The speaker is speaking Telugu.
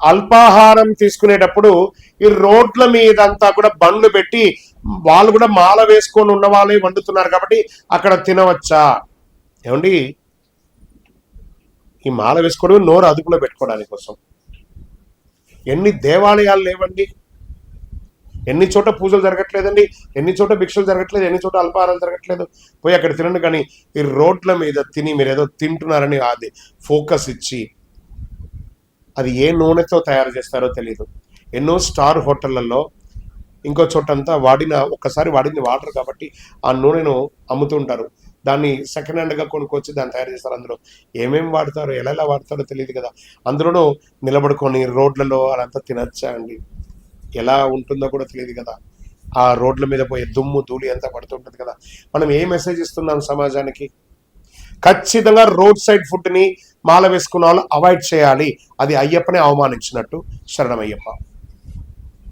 అల్పాహారం తీసుకునేటప్పుడు ఈ రోడ్ల మీద అంతా కూడా బండ్లు పెట్టి వాళ్ళు కూడా మాల వేసుకొని ఉన్న వాళ్ళే వండుతున్నారు కాబట్టి అక్కడ తినవచ్చా? ఏమండి? ఈ మాల వేసుకోవడం నోరు అదుపులో పెట్టుకోవడానికి కోసం. ఎన్ని దేవాలయాలు లేవండి? ఎన్ని చోట పూజలు జరగట్లేదండి? ఎన్ని చోట భిక్షలు జరగట్లేదు? ఎన్ని చోట అల్పాహారాలు జరగట్లేదు? పోయి అక్కడ తినండి కానీ ఈ రోడ్ల మీద తిని మీరు ఏదో తింటున్నారని అది ఫోకస్ ఇచ్చి అది ఏ నూనెతో తయారు చేస్తారో తెలియదు ఎన్నో స్టార్ హోటళ్ళలో ఇంకో చోటంతా వాడిన ఒక్కసారి వాడింది వాటర్ కాబట్టి ఆ నూనెను అమ్ముతుంటారు దాన్ని సెకండ్ హ్యాండ్గా కొనుక్కొచ్చి దాన్ని తయారు చేస్తారు అందులో. ఏమేమి వాడతారో ఎలా ఎలా వాడతారో తెలియదు కదా. అందులోనూ నిలబడుకొని రోడ్లలో అదంతా తినచ్చా అండి? ఎలా ఉంటుందో కూడా తెలియదు కదా. ఆ రోడ్ల మీద పోయే దుమ్ము ధూళి అంతా పడుతుంటుంది కదా. మనం ఏ మెసేజ్ ఇస్తున్నాం సమాజానికి? ఖచ్చితంగా రోడ్ సైడ్ ఫుడ్ని మాల వేసుకున్న వాళ్ళు అవాయిడ్ చేయాలి. అది అయ్యప్పనే అవమానించినట్టు. శరణమయ్యప్ప.